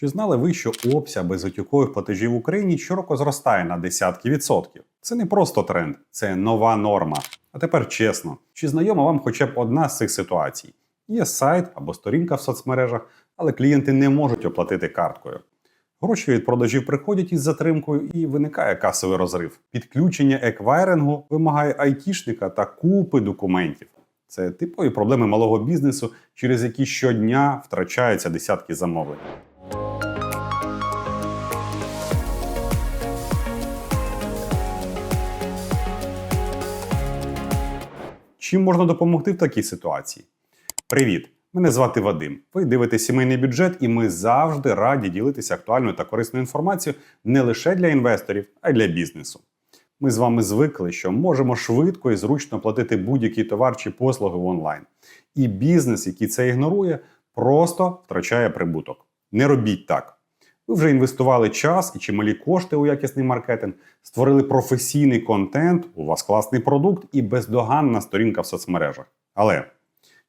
Чи знали ви, що обсяг безготівкових платежів в Україні щороку зростає на десятки відсотків? Це не просто тренд, це нова норма. А тепер чесно, чи знайома вам хоча б одна з цих ситуацій? Є сайт або сторінка в соцмережах, але клієнти не можуть оплатити карткою. Гроші від продажів приходять із затримкою і виникає касовий розрив. Підключення еквайрингу вимагає айтішника та купи документів. Це типові проблеми малого бізнесу, через які щодня втрачаються десятки замовлень. Чим можна допомогти в такій ситуації? Привіт! Мене звати Вадим. Ви дивитесь сімейний бюджет, і ми завжди раді ділитися актуальною та корисною інформацією не лише для інвесторів, а й для бізнесу. Ми з вами звикли, що можемо швидко і зручно платити будь-які товар чи послуги в онлайн. І бізнес, який це ігнорує, просто втрачає прибуток. Не робіть так. Ви вже інвестували час і чималі кошти у якісний маркетинг, створили професійний контент, у вас класний продукт і бездоганна сторінка в соцмережах. Але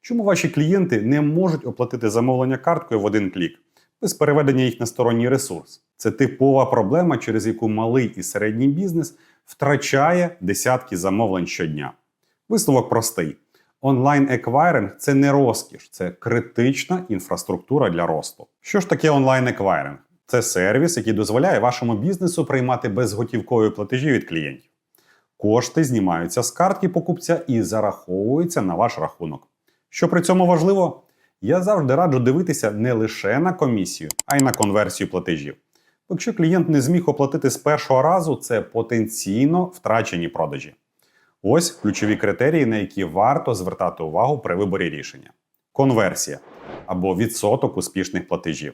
чому ваші клієнти не можуть оплатити замовлення карткою в один клік без переведення їх на сторонній ресурс? Це типова проблема, через яку малий і середній бізнес втрачає десятки замовлень щодня. Висновок простий: онлайн-еквайринг це не розкіш, це критична інфраструктура для росту. Що ж таке онлайн-еквайринг? Це сервіс, який дозволяє вашому бізнесу приймати безготівкові платежі від клієнтів. Кошти знімаються з картки покупця і зараховуються на ваш рахунок. Що при цьому важливо, я завжди раджу дивитися не лише на комісію, а й на конверсію платежів. Якщо клієнт не зміг оплатити з першого разу, це потенційно втрачені продажі. Ось ключові критерії, на які варто звертати увагу при виборі рішення: конверсія або відсоток успішних платежів,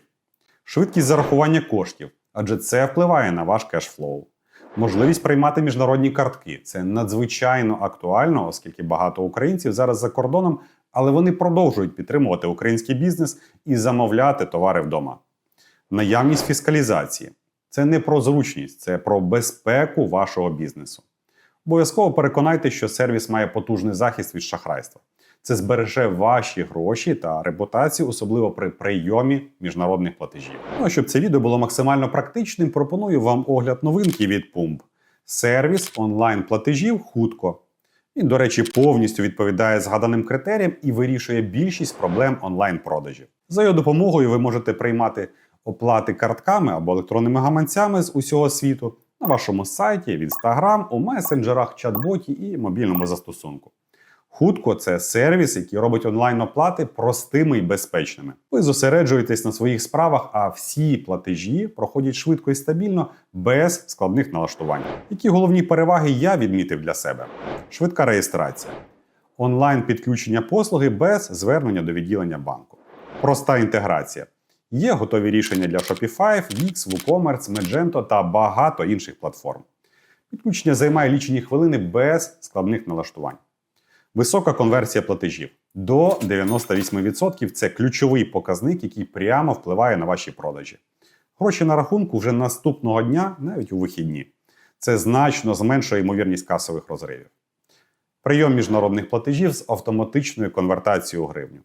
швидкість зарахування коштів, адже це впливає на ваш кешфлоу. Можливість приймати міжнародні картки це надзвичайно актуально, оскільки багато українців зараз за кордоном, але вони продовжують підтримувати український бізнес і замовляти товари вдома. Наявність фіскалізації це не про зручність, це про безпеку вашого бізнесу. Обов'язково переконайте, що сервіс має потужний захист від шахрайства. Це збереже ваші гроші та репутацію, особливо при прийомі міжнародних платежів. Ну а щоб це відео було максимально практичним, пропоную вам огляд новинки від Pump. Сервіс онлайн-платежів хутко. Він, до речі, повністю відповідає згаданим критеріям і вирішує більшість проблем онлайн-продажів. За його допомогою ви можете приймати оплати картками або електронними гаманцями з усього світу на вашому сайті, в Instagram, у месенджерах, чат-боті і мобільному застосунку. Хутко це сервіс, який робить онлайн-оплати простими і безпечними. Ви зосереджуєтесь на своїх справах, а всі платежі проходять швидко і стабільно, без складних налаштувань. Які головні переваги я відмітив для себе? Швидка реєстрація, онлайн підключення послуги без звернення до відділення банку, проста інтеграція. Є готові рішення для Shopify, Wix, WooCommerce, Magento та багато інших платформ. Підключення займає лічені хвилини без складних налаштувань. Висока конверсія платежів до 98% це ключовий показник, який прямо впливає на ваші продажі. Гроші на рахунку вже наступного дня, навіть у вихідні. Це значно зменшує ймовірність касових розривів. Прийом міжнародних платежів з автоматичною конвертацією у гривню.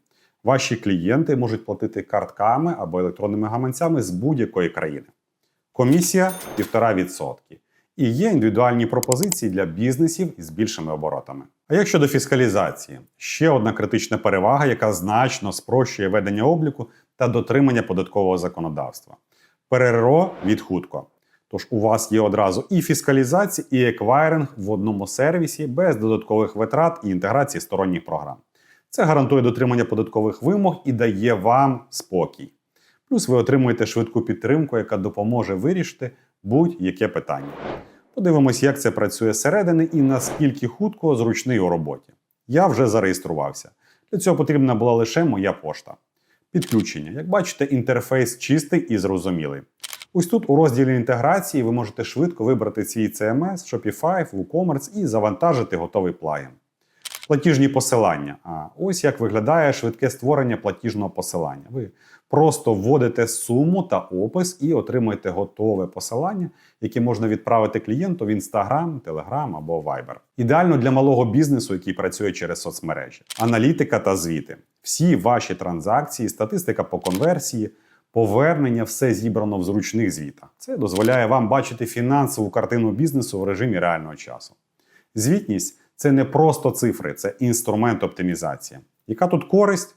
Ваші клієнти можуть платити картками або електронними гаманцями з будь-якої країни. Комісія 1,5%. І є індивідуальні пропозиції для бізнесів із більшими оборотами. А як щодо фіскалізації, ще одна критична перевага, яка значно спрощує ведення обліку та дотримання податкового законодавства. ПРРО від хутко. Тож у вас є одразу і фіскалізація, і еквайринг в одному сервісі без додаткових витрат і інтеграції сторонніх програм. Це гарантує дотримання податкових вимог і дає вам спокій. Плюс ви отримуєте швидку підтримку, яка допоможе вирішити будь-яке питання. Подивимось, як це працює зсередини і наскільки хутко зручний у роботі. Я вже зареєструвався. Для цього потрібна була лише моя пошта. Підключення. Як бачите, інтерфейс чистий і зрозумілий. Ось тут у розділі інтеграції ви можете швидко вибрати свій CMS, Shopify, WooCommerce і завантажити готовий плагін. Платіжні посилання. А ось як виглядає швидке створення платіжного посилання. Ви просто вводите суму та опис і отримуєте готове посилання, яке можна відправити клієнту в Instagram, Telegram або Viber. Ідеально для малого бізнесу, який працює через соцмережі. Аналітика та звіти. Всі ваші транзакції, статистика по конверсії, Повернення все зібрано в зручних звітах. Це дозволяє вам бачити фінансову картину бізнесу в режимі реального часу. Звітність це не просто цифри, це інструмент оптимізації. Яка тут користь?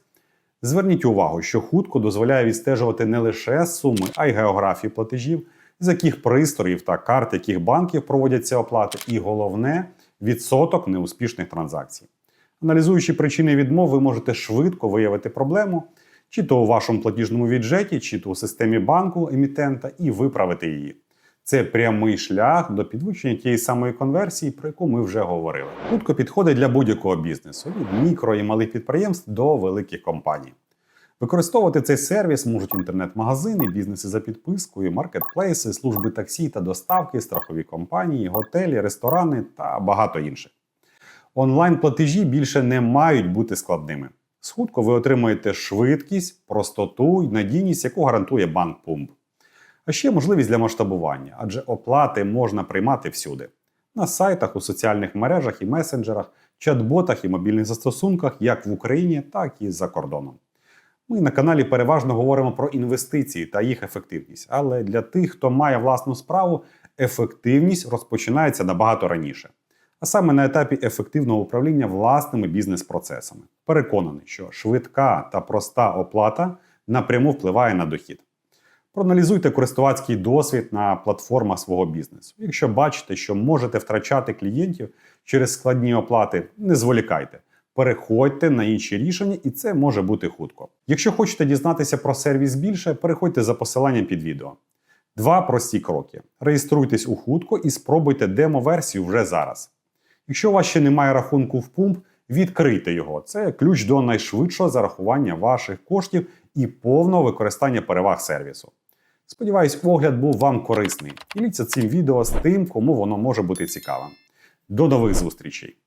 Зверніть увагу, що хутко дозволяє відстежувати не лише суми, а й географії платежів, з яких пристроїв та карт яких банків проводяться оплати, і головне відсоток неуспішних транзакцій. Аналізуючи причини відмов, ви можете швидко виявити проблему, чи то у вашому платіжному віджеті, чи то у системі банку емітента, і виправити її. Це прямий шлях до підвищення тієї самої конверсії, про яку ми вже говорили. Хутко підходить для будь-якого бізнесу від мікро і малих підприємств до великих компаній. Використовувати цей сервіс можуть інтернет-магазини, бізнеси за підпискою, маркетплейси, служби таксі та доставки, страхові компанії, готелі, ресторани та багато інших. Онлайн-платежі більше не мають бути складними. З хутко ви отримуєте швидкість, простоту і надійність, яку гарантує банк Пумп. А ще можливість для масштабування, адже оплати можна приймати всюди: на сайтах, у соціальних мережах і месенджерах, чат-ботах і мобільних застосунках, як в Україні, так і за кордоном. Ми на каналі переважно говоримо про інвестиції та їх ефективність, але для тих, хто має власну справу, ефективність розпочинається набагато раніше. А саме на етапі ефективного управління власними бізнес-процесами. Переконаний, що швидка та проста оплата напряму впливає на дохід. Проаналізуйте користувацький досвід на платформах свого бізнесу. Якщо бачите, що можете втрачати клієнтів через складні оплати, не зволікайте. Переходьте на інші рішення, і це може бути хутко. Якщо хочете дізнатися про сервіс більше, переходьте за посиланням під відео. Два прості кроки: реєструйтесь у хутко і спробуйте демо-версію вже зараз. Якщо у вас ще немає рахунку в пумп, відкрийте його. Це ключ до найшвидшого зарахування ваших коштів і повного використання переваг сервісу. Сподіваюсь, огляд був вам корисний. Діліться цим відео з тим, кому воно може бути цікавим. До нових зустрічей!